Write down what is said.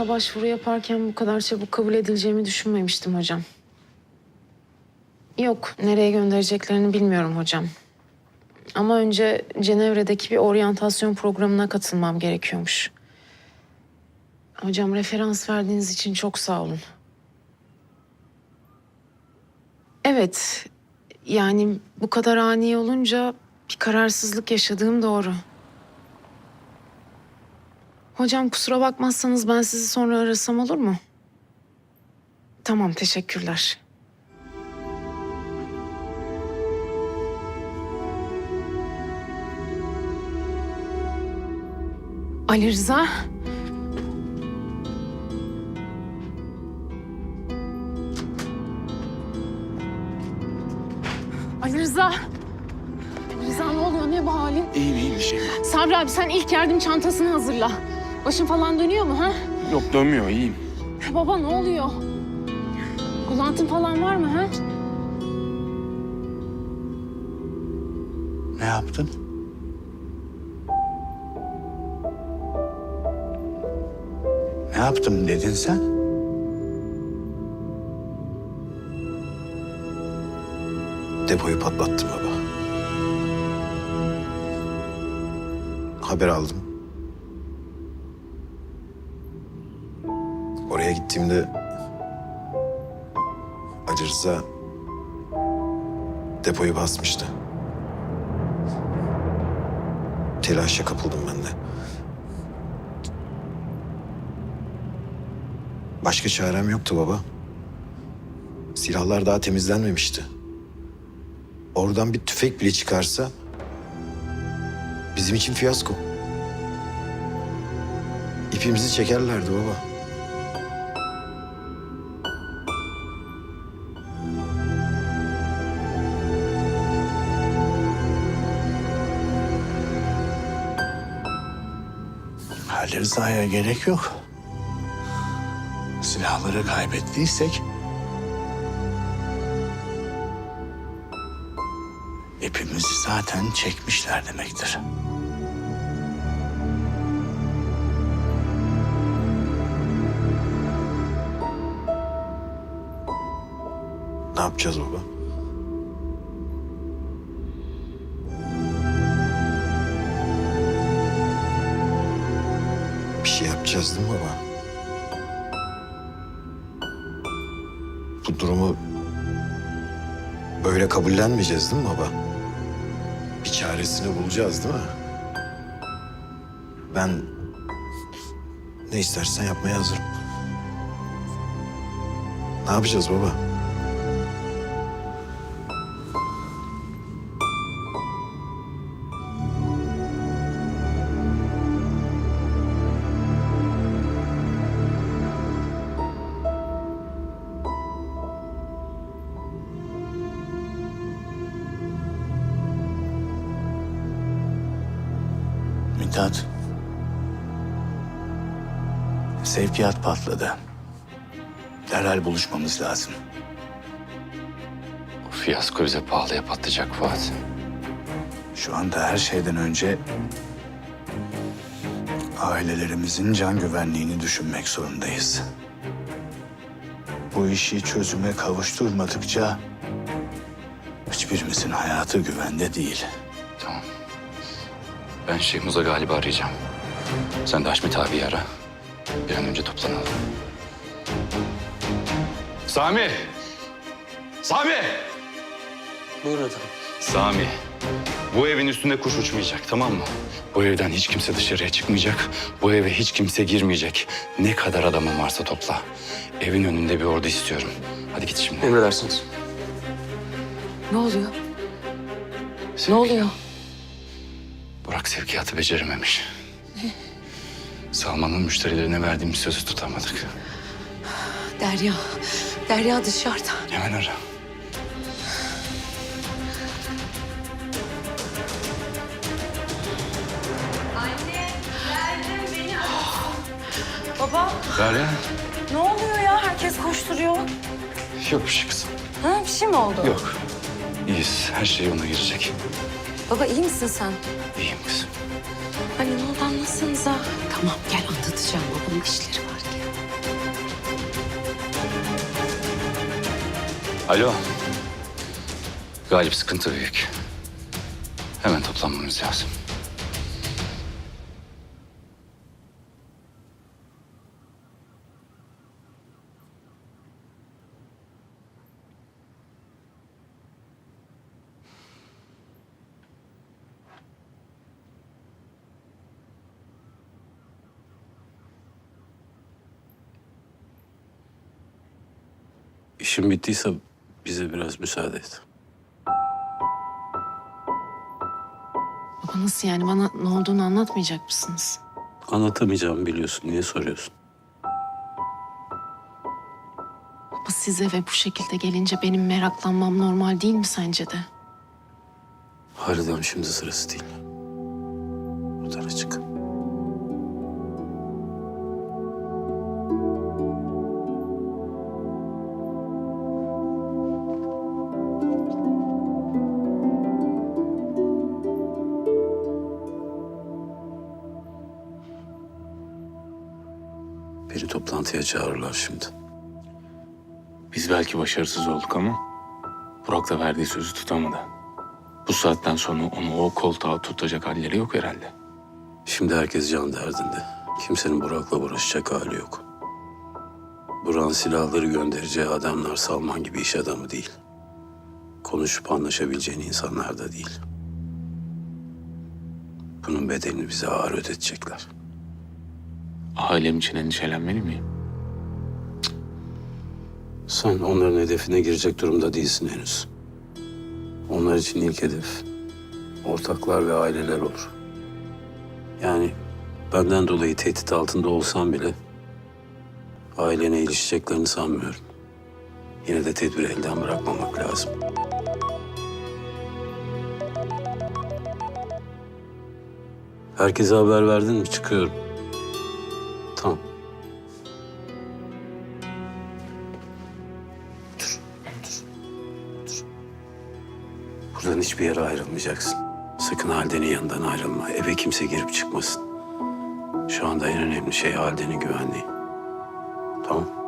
konusunda başvuru yaparken bu kadar çabuk kabul edileceğimi düşünmemiştim hocam. Yok, nereye göndereceklerini bilmiyorum hocam. Ama önce Cenevre'deki bir oryantasyon programına katılmam gerekiyormuş. Hocam referans verdiğiniz için çok sağ olun. Evet, yani bu kadar ani olunca bir kararsızlık yaşadığım doğru. Hocam kusura bakmazsanız ben sizi sonra arasam olur mu? Tamam, teşekkürler. Ali Rıza. Ali Rıza. Ali Rıza ne oluyor? Ne bu halin? İyiyim iyiyim bir şey yok. Sabri abi sen ilk yardım çantasını hazırla. Başın falan dönüyor mu ha? Yok dönmüyor iyiyim. Baba ne oluyor? Bulantın falan var mı ha? Ne yaptın? Ne yaptım dedin sen? Depoyu patlattım baba. Haber aldım. Oraya gittiğimde Ali Rıza depoyu basmıştı. Telaşa kapıldım ben de. Başka çarem yoktu baba. Silahlar daha temizlenmemişti. Oradan bir tüfek bile çıkarsa bizim için fiyasko. İpimizi çekerlerdi baba. Ali Rıza'ya gerek yok. Silahları kaybettiysek... ...hepimizi zaten çekmişler demektir. Ne yapacağız baba? Yapacağız değil mi baba? Bu durumu böyle kabullenmeyeceğiz değil mi baba? Bir çaresini bulacağız değil mi? Ben ne istersen yapmaya hazırım. Ne yapacağız baba? Mithat. Sevkiyat patladı. Derhal buluşmamız lazım. Bu fiyasko bize pahalıya patlayacak Fuat. Şu anda her şeyden önce ailelerimizin can güvenliğini düşünmek zorundayız. Bu işi çözüme kavuşturmadıkça hiçbirimizin hayatı güvende değil. Ben Şeyh Muza Galip'i arayacağım. Sen de Haşmet abiyi ara. Bir an önce toplanalım. Sami! Sami! Buyur efendim. Sami, bu evin üstünde kuş uçmayacak tamam mı? Bu evden hiç kimse dışarıya çıkmayacak. Bu eve hiç kimse girmeyecek. Ne kadar adamın varsa topla. Evin önünde bir ordu istiyorum. Hadi git şimdi. Emredersiniz. Ne oluyor? Ne oluyor? Burak sevkiyatı becerememiş. Salman'ın müşterilerine verdiğimiz sözü tutamadık. Derya, Derya dışarıda. Hemen ara. Baba, Derya. ne oluyor ya? Herkes koşturuyor. Yok bir şey kızım. Ha, bir şey mi oldu? Yok. İyiyiz. Her şey yoluna girecek. Baba iyi misin sen? İyiyim kızım. Hani ne oldu anlatsanıza. Tamam gel anlatacağım. Babamın işleri var gel. Alo. Galip sıkıntı büyük. Hemen toplanmamız lazım. İşim bittiyse bize biraz müsaade et. Baba nasıl yani bana ne olduğunu anlatmayacak mısınız? Anlatamayacağımı biliyorsun. Niye soruyorsun? Baba size ve bu şekilde gelince benim meraklanmam normal değil mi sence de? Harbiden şimdi sırası değil. Odana çık. Toplantıya çağırırlar şimdi. Biz belki başarısız olduk ama Burak da verdiği sözü tutamadı. Bu saatten sonra onu o koltuğa tutacak halleri yok herhalde. Şimdi herkes can derdinde. Kimsenin Burak'la uğraşacak hali yok. Burak'ın silahları göndereceği adamlar Salman gibi iş adamı değil. Konuşup anlaşabileceğin insanlar da değil. Bunun bedelini bize ağır ödetecekler. Ailem için endişelenmeli miyim? Sen onların hedefine girecek durumda değilsin henüz. Onlar için ilk hedef ortaklar ve aileler olur. Yani benden dolayı tehdit altında olsam bile ailene ilişeceklerini sanmıyorum. Yine de tedbiri elden bırakmamak lazım. Herkese haber verdin mi? Çıkıyorum. hiçbir yere ayrılmayacaksın. Sakın Halden'in yanından ayrılma. Eve kimse girip çıkmasın. Şu anda en önemli şey Halden'in güvenliği. Tamam